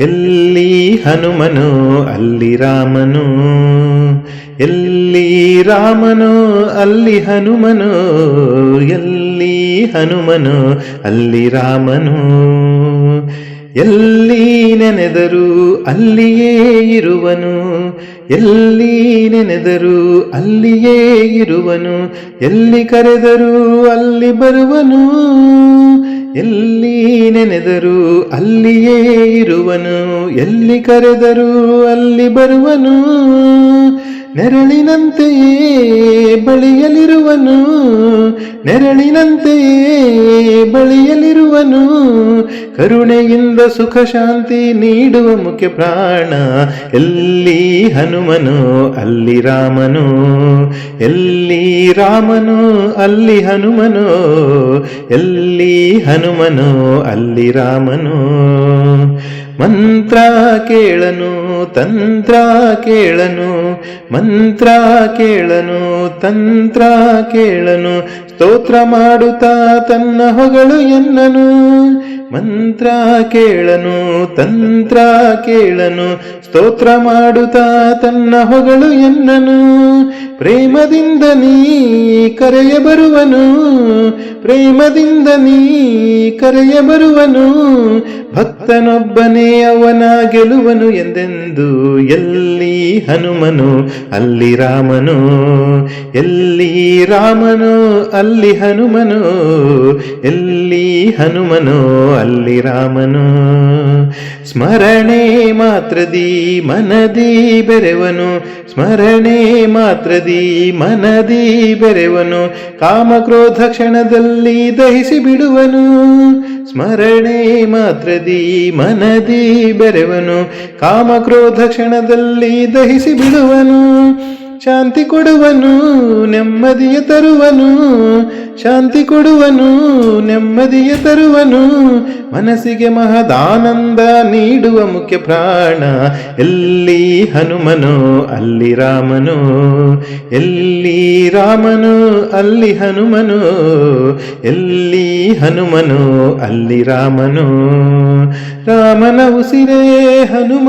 ಎಲ್ಲಿ ಹನುಮನು, ಅಲ್ಲಿ ರಾಮನು. ಎಲ್ಲಿ ರಾಮನು, ಅಲ್ಲಿ ಹನುಮನು. ಎಲ್ಲಿ ಹನುಮನು, ಅಲ್ಲಿ ರಾಮನು. ಎಲ್ಲಿ ನೆನೆದರು ಅಲ್ಲಿಯೇ ಇರುವನು. ಎಲ್ಲಿ ನೆನೆದರು ಅಲ್ಲಿಯೇ ಇರುವನು. ಎಲ್ಲಿ ಕರೆದರು ಅಲ್ಲಿ ಬರುವನು. ಎಲ್ಲಿ ನೆನೆದರು ಅಲ್ಲಿಯೇ ಇರುವನು. ಎಲ್ಲಿ ಕರೆದರು ಅಲ್ಲಿ ಬರುವನು. ನೆರಳಿನಂತೆಯೇ ಬಳಿಯಲಿರುವನು ನೆರಳಿನಂತೆಯೇ ಬಳಿಯಲಿರುವನು. ಕರುಣೆಯಿಂದ ಸುಖ ಶಾಂತಿ ನೀಡುವ ಮುಖ್ಯ ಪ್ರಾಣ ಎಲ್ಲಿ ಹನುಮನು, ಅಲ್ಲಿ ರಾಮನು. ಎಲ್ಲಿ ರಾಮನು, ಅಲ್ಲಿ ಹನುಮನು. ಎಲ್ಲಿ ಹನುಮನು, ಅಲ್ಲಿ ರಾಮನು. ಮಂತ್ರ ಕೇಳನು ತಂತ್ರ ಕೇಳನು ಮಂತ್ರ ಕೇಳನು ತಂತ್ರ ಕೇಳನು. ಸ್ತೋತ್ರ ಮಾಡುತ್ತಾ ತನ್ನ ಹೊಗಳು ಎನ್ನನು, ಮಂತ್ರ ಕೇಳನು, ತಂತ್ರ ಕೇಳನು, ಸ್ತೋತ್ರ ಮಾಡುತ್ತಾ ತನ್ನ ಹೊಗಳು ಎನ್ನನು. ಪ್ರೇಮದಿಂದ ನೀ ಕರೆಯ ಬರುವನು, ಪ್ರೇಮದಿಂದ ನೀ ಕರೆಯ ಬರುವನು, ಭಕ್ತನೊಬ್ಬನೇ ಅವನ ಗೆಲುವನು ಎಂದೆಂದು ಎಲ್ಲಿ ಹನುಮನು, ಅಲ್ಲಿ ರಾಮನು, ಎಲ್ಲಿ ರಾಮನು, ಅಲ್ಲಿ ಹನುಮನು, ಎಲ್ಲಿ ಹನುಮನು, ಅಲ್ಲಿ ರಾಮನು. ಸ್ಮರಣೆ ಮಾತ್ರದಿ ಮನದಿ ಬೆರೆವನು, ಸ್ಮರಣೆ ಮಾತ್ರದಿ ಮನದಿ ಬೆರೆವನು, ಕಾಮಕ್ರೋಧ ಕ್ಷಣದಲ್ಲಿ ದಹಿಸಿ ಬಿಡುವನು. ಸ್ಮರಣೆ ಮಾತ್ರದಿ ಮನದಿ ಬೆರೆವನು, ಕಾಮಕ್ರೋಧ ಕ್ಷಣದಲ್ಲಿ ದಹಿಸಿ ಬಿಡುವನು. ಶಾಂತಿ ಕೊಡುವನು, ನೆಮ್ಮದಿಯ ತರುವನು. ಶಾಂತಿ ಕೊಡುವನು, ನೆಮ್ಮದಿಯ ತರುವನು. ಮನಸ್ಸಿಗೆ ಮಹದಾನಂದ ನೀಡುವ ಮುಖ್ಯ ಪ್ರಾಣ. ಎಲ್ಲಿ ಹನುಮನು, ಅಲ್ಲಿ ರಾಮನು. ಎಲ್ಲಿ ರಾಮನು, ಅಲ್ಲಿ ಹನುಮನು. ಎಲ್ಲಿ ಹನುಮನು, ಅಲ್ಲಿ ರಾಮನು. ರಾಮನ ಉಸಿರೇ ಹನುಮ